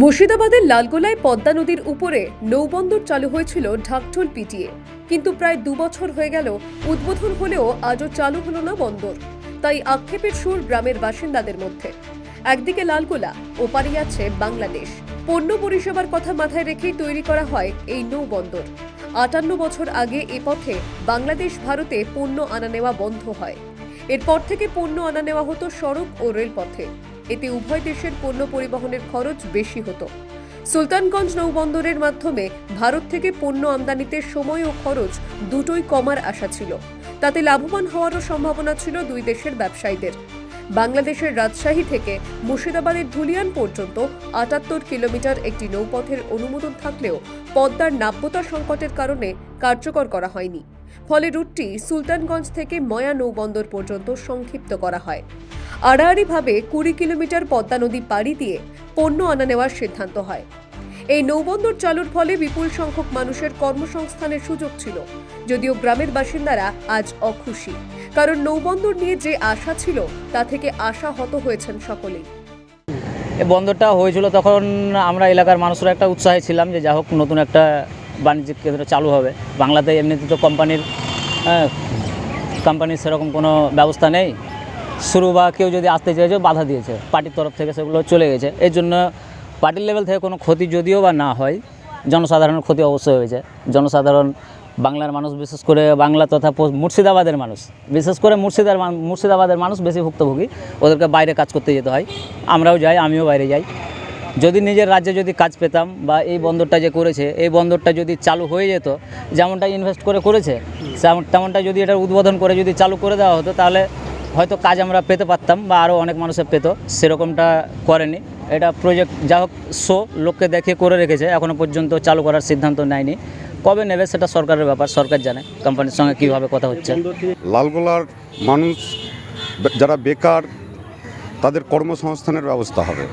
মুর্শিদাবাদের লালগোলায় পদ্মা নদীর উপরে নৌবন্দর চালু হয়েছিল ঢাকঢোল পিটিয়ে। কিন্তু প্রায় দু বছর হয়ে গেল উদ্বোধন হলেও আজও চালু হলো না বন্দর। তাই আক্ষেপের সুর গ্রামের বাসিন্দাদের মধ্যে। একদিকে লালগোলা, ওপারে আছে বাংলাদেশ। পণ্য পরিষেবার কথা মাথায় রেখেই তৈরি করা হয় এই নৌবন্দর। আটান্ন বছর আগে এ পথে বাংলাদেশ ভারতে পণ্য আনা নেওয়া বন্ধ হয়। এরপর থেকে পণ্য আনা নেওয়া হতো সড়ক ও রেলপথে। এতে উভয় দেশের পণ্য পরিবহনের খরচ বেশি হতো। সুলতানগঞ্জ নৌবন্দরের মাধ্যমে ভারত থেকে পণ্য আমদানিতে সময় ও খরচ দুটোই কমার আশা ছিল। তাতে লাভবান হওয়ারও সম্ভাবনা ছিল দুই দেশের ব্যবসায়ীদের। বাংলাদেশের রাজশাহী থেকে মুর্শিদাবাদের ধুলিয়ান পর্যন্ত আটাত্তর কিলোমিটার একটি নৌপথের অনুমোদন থাকলেও পদ্মার নাব্যতা সংকটের কারণে কার্যকর করা হয়নি। ফলে রুটটি সুলতানগঞ্জ থেকে ময়া নৌবন্দর পর্যন্ত সংক্ষিপ্ত করা হয়। আড়াআড়িভাবে কুড়ি কিলোমিটার পদ্মা নদী পাড়ি দিয়ে পণ্য আনা নেওয়ার সিদ্ধান্ত হয়। এই নৌবন্দর চালুর ফলে বিপুল সংখ্যক মানুষের কর্মসংস্থানের সুযোগ ছিল, যদিও গ্রামের বাসিন্দারা আজ অখুশি, কারণ নৌবন্দর নিয়ে যে আশা ছিল, তা থেকে আশাহত হয়েছেন সকলেই। বন্দরটা হয়েছিল তখন আমরা এলাকার মানুষরা একটা উৎসাহে ছিলাম যে যা হোক নতুন একটা বাণিজ্যিক কেন্দ্র চালু হবে। বাংলাতে এমনিতে তো কোম্পানির হ্যাঁ, কোম্পানির সেরকম কোনো ব্যবস্থা নেই। শুরু বা কেউ যদি আসতে চেয়েছে বাধা দিয়েছে। পার্টির তরফ থেকে সেগুলো চলে গেছে। এর জন্য পার্টির লেভেল থেকে কোনো ক্ষতি যদিও বা না হয় জনসাধারণের ক্ষতি অবশ্যই হয়েছে। জনসাধারণ বাংলার মানুষ বিশেষ করে বাংলা তথা মুর্শিদাবাদের মানুষ বিশেষ করে মুর্শিদার মুর্শিদাবাদের মানুষ বেশি ভুক্তভোগী। ওদেরকে বাইরে কাজ করতে যেতে হয়। আমরাও যাই আমিও বাইরে যাই। যদি নিজের রাজ্যে যদি কাজ পেতাম বা এই বন্দরটা যে করেছে, এই বন্দরটা যদি চালু হয়ে যেত, যেমনটা ইনভেস্ট করে করেছে তেমনটা যদি এটা উদ্বোধন করে যদি চালু করে দেওয়া হতো, তাহলে হয়তো কাজ আমরা পেতে পারতাম বা আরও অনেক মানুষের পেতো। সেরকমটা করেনি। এটা প্রজেক্ট যা হোক শো লোককে দেখে করে রেখেছে। এখনও পর্যন্ত চালু করার সিদ্ধান্ত নেয়নি। কবে নেবে সেটা সরকারের ব্যাপার, সরকার জানে কোম্পানির সঙ্গে কীভাবে কথা হচ্ছে। লালগোলার মানুষ, যারা বেকার, তাদের কর্মসংস্থানের ব্যবস্থা হবে।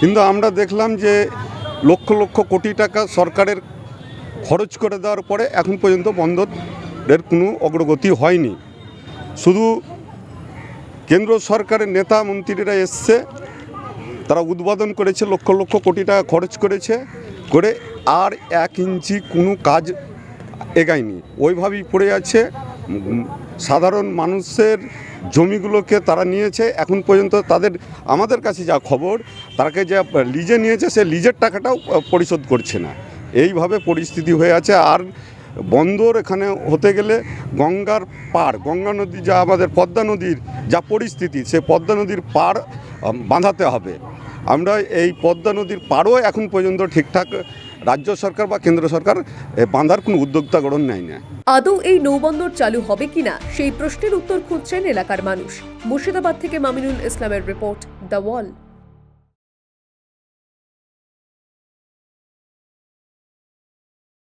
কিন্তু আমরা দেখলাম যে লক্ষ লক্ষ কোটি টাকা সরকারের খরচ করে দেওয়ার পরে এখন পর্যন্ত বন্দরের কোনো অগ্রগতি হয়নি। শুধু কেন্দ্র সরকারের নেতা মন্ত্রীরা এসছে, তারা উদ্বোধন করেছে, লক্ষ লক্ষ কোটি টাকা খরচ করেছে, করে আর এক ইঞ্চি কোনো কাজ এগায়নি। ওইভাবেই পড়ে আছে। সাধারণ মানুষের জমিগুলোকে তারা নিয়েছে, এখন পর্যন্ত তাদের, আমাদের কাছে যা খবর, তাকে যা লিজে নিয়েছে, সে লিজের টাকাটাও পরিশোধ করছে না। এইভাবে পরিস্থিতি হয়ে আছে। আর বন্দর এখানে হতে গেলে গঙ্গার পার গঙ্গা নদী যা আমাদের পদ্মা নদীর যা পরিস্থিতি, সে পদ্মা নদীর পার বাঁধাতে হবে। আমরা এই পদ্মা নদীর পারও এখন পর্যন্ত ঠিকঠাক, রাজ্য সরকার বা কেন্দ্র সরকার বাঁধার কোনো উদ্যোক্তা গ্রহণ নেয় না। আদৌ এই নৌবন্দর চালু হবে কিনা, সেই প্রশ্নের উত্তর খুঁজছেন এলাকার মানুষ। মুর্শিদাবাদ থেকে মামিনুল ইসলামের রিপোর্ট, দ্য ওয়াল।